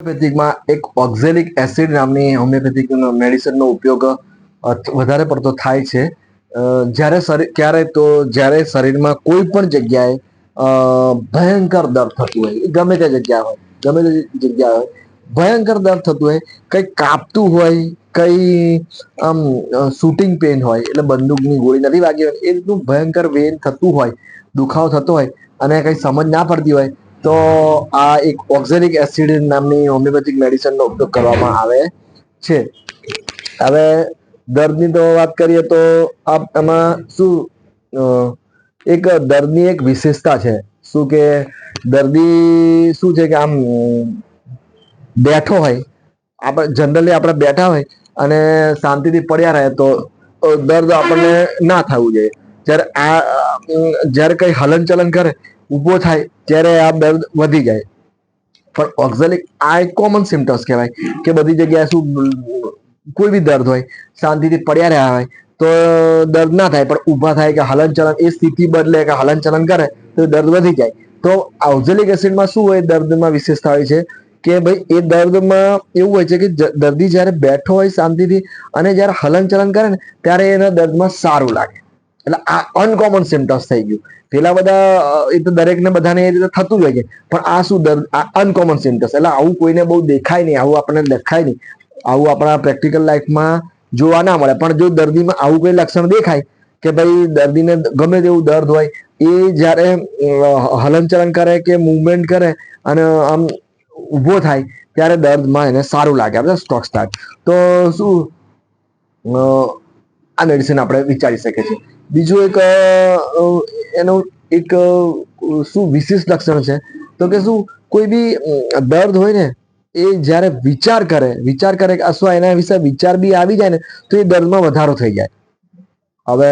હોમિયોપેથિકમાં એક oxalic acid નામની homeopathic મેડિસિનનો ઉપયોગ વધારે પડતો થાય છે. જ્યારે શરીર ક્યારે તો જ્યારે શરીરમાં કોઈ પણ જગ્યાએ ભયંકર દર્દ થતું હોય ગમે તે જગ્યા હોય, ગમે તે જગ્યા હોય, ભયંકર દર્દ થતું હોય, કંઈ કાપતું હોય, કંઈ, આમ શૂટિંગ પેન હોય, એટલે બંદૂકની ગોળી નથી વાગી હોય, એ રીતનું ભયંકર વેન થતું હોય, દુખાવો થતો હોય, અને કંઈ સમજ ના પડતી હોય તો આ એક ઓક્ઝેલિક એસિડ નામની હોમિયોપેથિક મેડિસિનનો ઉપયોગ કરવામાં આવે છે. હવે દર્દની તો વાત કરીએ તો આપ એમાં શું એક દર્દની એક વિશેષતા છે. શું કે દર્દી શું છે કે આમ બેઠો હોય આપણે જનરલી આપણે બેઠા હોય અને શાંતિથી પડ્યા રહે તો દર્દ આપણને ના થવું જોઈએ. જ્યારે આ જ્યારે કંઈ હલનચલન કરે ઊભો થાય ત્યારે આ દર્દ વધી જાય. પણ ઓક્ઝેલિક આ એક કોમન સિમ્ટમ્સ કહેવાય કે બધી જગ્યાએ શું કોઈ બી દર્દ હોય, શાંતિથી પડ્યા રહ્યા હોય, તો દર્દ ના થાય, પણ ઊભા થાય કે હલનચલન, એ સ્થિતિ બદલે કે હલનચલન કરે, તો દર્દ વધી જાય. તો ઓક્ઝેલિક એસિડમાં શું હોય, દર્દમાં વિશેષતા હોય છે કે ભાઈ એ દર્દમાં એવું હોય છે કે દર્દી જ્યારે બેઠો હોય શાંતિથી અને જ્યારે હલનચલન કરે ને, ત્યારે એના દર્દમાં સારું લાગે. એટલે આ અનકોમન સિમ્ટમ્સ થઈ ગયું. પેલા બધા એ તો દરેકને બધાને એ રીતે થતું જ હોય છે. પણ આ શું દર્દ આ અનકોમન સિમ્ટમ્સ એટલે આવું કોઈને બહુ દેખાય નહીં, આવું આપણને દેખાય નહીં. આવું આપણા પ્રેક્ટિકલ લાઈફમાં જોવા ના મળે. પણ જો દર્દીમાં આવું કોઈ લક્ષણ દેખાય કે ભાઈ દર્દીને ગમે તેવું દર્દ હોય, એ જ્યારે હલનચલન કરે કે મુવમેન્ટ કરે અને આમ ઊભો થાય, ત્યારે દર્દમાં એને સારું લાગે. આપણે સ્ટોક સ્ટાર્ટ તો શું આ મેડિસિન આપણે વિચારી શકીએ છીએ. બીજું એક એનું એક શું વિશિષ્ટ લક્ષણ છે? તો કે શું કોઈ બી દર્દ હોય ને, એ જ્યારે વિચાર કરે વિચાર કરે અથવા એના વિશે વિચાર બી આવી જાય ને, તો એ દર્દમાં વધારો થઈ જાય. હવે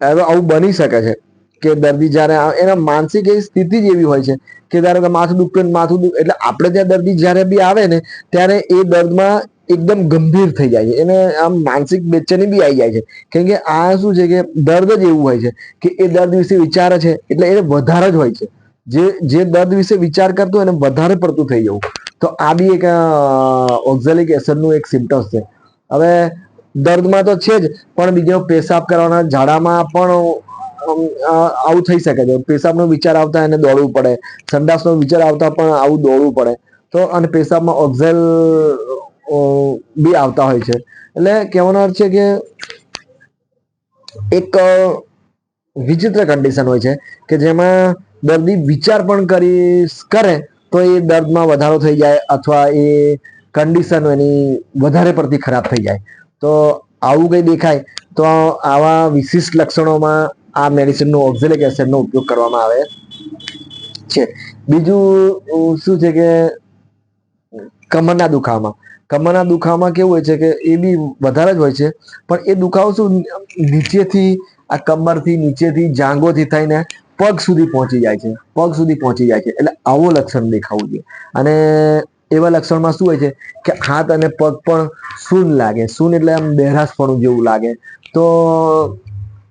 હવે આવું બની શકે છે કે દર્દી જ્યારે એના માનસિક એવી સ્થિતિ જ એવી હોય છે કે ધારો કે માથું દુખતું માથું દુખ, એટલે આપણે ત્યાં દર્દી જ્યારે બી આવે ને, ત્યારે એ દર્દમાં એકદમ ગંભીર થઈ જાય છે. એને આમ માનસિક બેચેની બી આવી જાય છે. કેમ કે આ શું છે કે દર્દ જ એવું હોય છે કે એ દર્દ વિશે વિચારે છે એટલે એ વધારે જ હોય છે. જે જે દર્દ વિશે વિચાર કરતો એને વધારે પડતું થઈ જવું. તો આ બી એક ઓક્ઝેલિક એસિડનું એક સિમ્ટમ્સ છે. હવે દર્દમાં તો છે જ, પણ બીજો પેશાબ કરવાના ઝાડામાં પણ આવું થઈ શકે છે. પેશાબનો વિચાર આવતા એને દોડવું પડે. સંડાસનો વિચાર આવતા પણ આવું દોડવું પડે. તો અને પેશાબમાં ઓક્ઝેલ બી આવતા હોય છે. એટલે કહેવાનો અર્થ છે કે એક વિચિત્ર કન્ડિશન હોય છે કે જેમાં દર્દી વિચાર પણ કરી કરે તો એ દર્દમાં વધારો થઈ જાય અથવા એ કન્ડિશન એની વધારે પડતી ખરાબ થઈ જાય. તો આવું કંઈ દેખાય તો આવા વિશિષ્ટ લક્ષણોમાં આ મેડિસિનનો ઓક્ઝેલિક એસિડનો ઉપયોગ કરવામાં આવે છે. બીજું શું છે કે કમરના દુખાવામાં. કમરના દુખાવામાં કેવું હોય છે કે એ બી વધારે જ હોય છે, પણ એ દુખાવો શું નીચેથી, આ કમરથી નીચેથી, જાંગોથી થઈને પગ સુધી પહોંચી જાય છે. પગ સુધી પહોંચી જાય છે. એટલે આવો લક્ષણ દેખાવું જોઈએ. અને એવા લક્ષણમાં શું હોય છે કે હાથ અને પગ પણ શૂન લાગે. સૂન એટલે આમ બહેરાશપણું જેવું લાગે. તો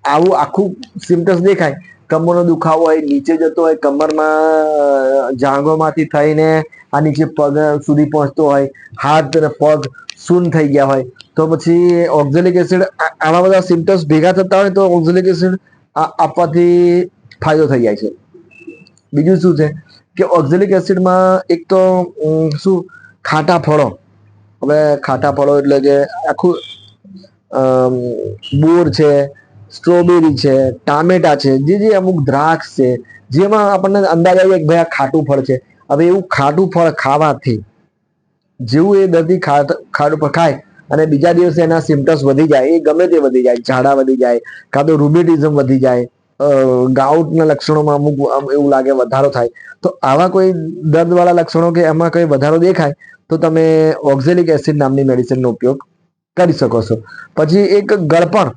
આવું આખું સિમ્ટમ્સ દેખાય કમરનો દુખાવો હોય, નીચે જતો હોય કમરમાં જાંઘોમાંથી થઈને આ નીચે પગ સુધી પહોંચતો હોય, હાથ અને પગ શૂન થઈ ગયા હોય, તો પછી ઓક્ઝેલિક એસિડ આવા બધા સિમ્ટમ્સ ભેગા થતા હોય તો ઓક્ઝેલિક એસિડ આપવાથી ફાયદો થઈ જાય છે. બીજું શું છે કે ઓક્ઝેલિક એસિડમાં એક તો શું, ખાટા ફળો. હવે ખાટા ફળો એટલે કે આખું બોર છે સ્ટ્રોબેરી છે, ટામેટા છે, જે જે અમુક દ્રાક્ષ છે, જેમાં આપણને અંદાજ આવી કે ભાઈ આ ખાટું ફળ છે. હવે એવું ખાટું ફળ ખાવાથી જેવું એ દર્દી ખાટ- ફળ ખાય અને બીજા દિવસે એના સિમ્ટમ્સ વધી જાય, એ ગમે તે વધી જાય, ઝાડા વધી જાય, કાં તો રૂમેટિઝમ વધી જાય ગાઉટના લક્ષણોમાં અમુક એવું લાગે વધારો થાય. તો આવા કોઈ દર્દવાળા લક્ષણો કે એમાં કોઈ વધારો દેખાય, તો તમે ઓક્ઝેલિક એસિડ નામની મેડિસિનનો ઉપયોગ કરી શકો છો. પછી એક ગળપણ.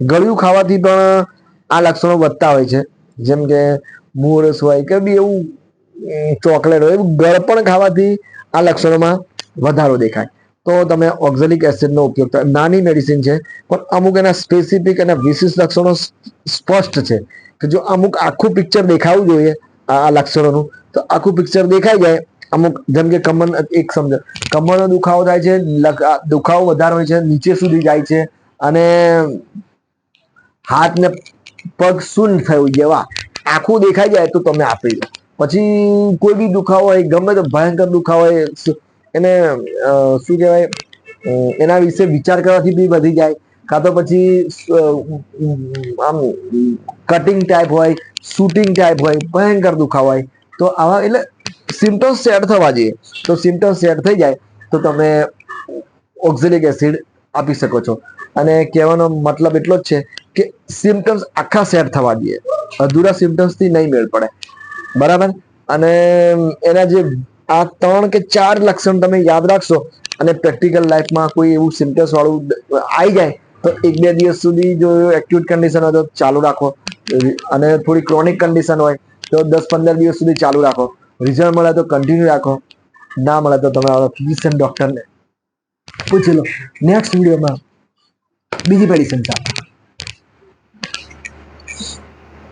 ગળ્યું ખાવાથી પણ આ લક્ષણો વધતા હોય છે. જેમ કે મોરસ હોય કે બી એવું ચોકલેટ હોય ગળપણ ખાવાથી આ લક્ષણોમાં વધારો દેખાય. તો તમે ઓક્ઝેલિક એસિડનો ઉપયોગ. નાની મેડિસિન છે, પણ અમુક એના સ્પેસિફિક અને વિશિષ્ટ લક્ષણો સ્પષ્ટ છે કે જો અમુક આખું પિક્ચર દેખાવું જોઈએ, આ લક્ષણોનું, તો આખું પિક્ચર દેખાઈ જાય. અમુક, જેમ કે કમર એક સમજ કમરનો દુખાવો થાય છે દુખાવો વધારે હોય છે, નીચે સુધી જાય છે, અને હાથ ને પગ શૂન્ય થયું જેવા આખું દેખાઈ જાય તો તમે આપી દો. પછી કોઈ બી દુખાવો હોય, ગમે તો ભયંકર દુખાવો હોય એને શું કહેવાય એના વિશે વિચાર કરવાથી બી વધી જાય. કાં તો પછી આમ કટિંગ ટાઈપ હોય શૂટિંગ ટાઈપ હોય, ભયંકર દુખાવો હોય, તો આવા એટલે સિમ્ટમ્સ સેટ થવા જોઈએ. તો સિમ્ટમ્સ સેટ થઈ જાય તો તમે ઓક્ઝેલિક એસિડ આપી શકો છો. અને કહેવાનો મતલબ એટલો જ છે કે સિમ્ટમ્સ આખા સેટ થવા દઈએ. અધૂરા સિમ્ટમ્સથી નહીં મેળ પડે. બરાબર? અને એના જે આ ત્રણ કે ચાર લક્ષણ તમે યાદ રાખશો અને પ્રેક્ટિકલ લાઈફમાં કોઈ એવું સિમ્ટમ્સ વાળું આવી જાય, તો એક બે દિવસ સુધી જો એક્યુટ કન્ડિશન હોય તો ચાલુ રાખો. અને થોડી ક્રોનિક કન્ડિશન હોય તો દસ પંદર દિવસ સુધી ચાલુ રાખો. રિઝલ્ટ મળે તો કન્ટિન્યુ રાખો. ના મળે તો તમે ફિઝિશિયન ડોક્ટરને પૂછી લો. નેક્સ્ટ વિડીયોમાં બીજી મેડિસિન ચાલો